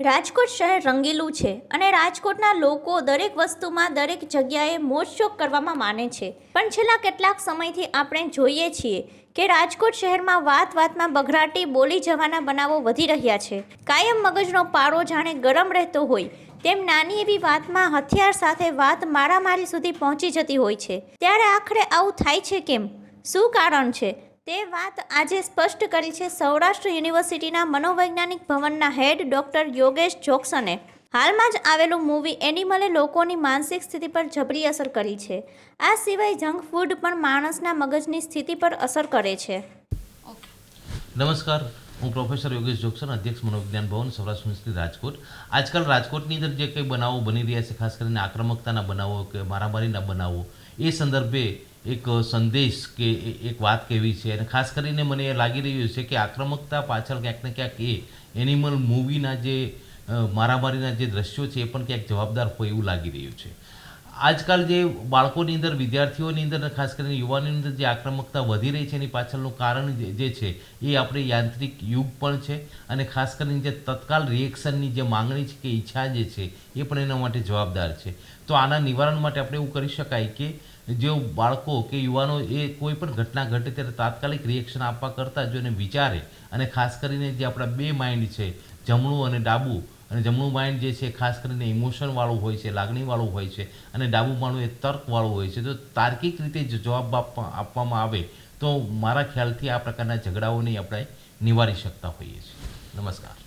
રાજકોટ શહેર રંગીલું છે અને રાજકોટના લોકો દરેક વસ્તુમાં દરેક જગ્યાએ મોજશોખ કરવામાં માને છે. પણ છેલ્લા કેટલાક સમયથી આપણે જોઈએ છીએ કે રાજકોટ શહેરમાં વાત વાતમાં બઘરાટી, બોલી જવાના બનાવો વધી રહ્યા છે. કાયમ મગજનો પારો જાણે ગરમ રહેતો હોય, તેમ નાની એવી વાતમાં હથિયાર સાથે વાત મારામારી સુધી પહોંચી જતી હોય છે. ત્યારે આખરે આવું થાય છે કેમ? શું કારણ છે? તે વાત આજે સ્પષ્ટ કરી છે. સૌરાષ્ટ્ર યુનિવર્સિટીના મનોવૈજ્ઞાનિક ભવનના હેડ ડોક્ટર યોગેશ જોક્સને હાલમાં જ આવેલું મૂવી એનિમલે લોકોની માનસિક સ્થિતિ પર જબરી અસર કરી છે. આ સિવાય જંક ફૂડ પણ માણસના મગજની સ્થિતિ પર અસર કરે છે. નમસ્કાર. હું પ્રોફેસર યોગેશ જોક્સન, અધ્યક્ષ મનોવિજ્ઞાન ભવન, સૌરાષ્ટ્ર યુનિવર્સિટી, રાજકોટ. આજકાલ રાજકોટની અંદર જે કંઈ બનાવો બની રહ્યા છે, ખાસ કરીને આક્રમકતાના બનાવો કે મારામારીના બનાવો, એ સંદર્ભે એક સંદેશ કે એક વાત કહેવી છે? અને ખાસ કરીને મને એ લાગી રહ્યું છે કે આક્રમકતા પાછળ ક્યાંક ને ક્યાંક એ એનિમલ મૂવીના જે મારામારીના જે દ્રશ્યો છે એ પણ ક્યાંક જવાબદાર હોય એવું લાગી રહ્યું છે. આજકાલ જે બાળકોની અંદર, વિદ્યાર્થીઓની અંદર ખાસ કરીને યુવાનોની અંદર જે આક્રમકતા વધી રહી છે, એની પાછળનું કારણ જે છે એ આપણે યાંત્રિક યુગ પણ છે અને ખાસ કરીને જે તત્કાલ રિએક્શનની જે માંગણી છે કે ઈચ્છા જે છે એ પણ એના માટે જવાબદાર છે. તો આના નિવારણ માટે આપણે એવું કરી શકાય કે જે બાળકો કે યુવાનો એ કોઈ પણ ઘટના ઘટે ત્યારે તાત્કાલિક રિએક્શન આપવા કરતાં જો એને વિચારે અને ખાસ કરીને જે આપણા બે માઇન્ડ છે, જમણું અને ડાબું, અને જમણું માઇન્ડ જે છે ખાસ કરીને ઇમોશનવાળું હોય છે લાગણીવાળું હોય છે, અને ડાબું માળું એ તર્કવાળું હોય છે, તો તાર્કિક રીતે જો જવાબ આપવા, આપવામાં આવે, તો મારા ખ્યાલથી આ પ્રકારના ઝઘડાઓને આપણે નિવારી શકતા હોઈએ છીએ. નમસ્કાર.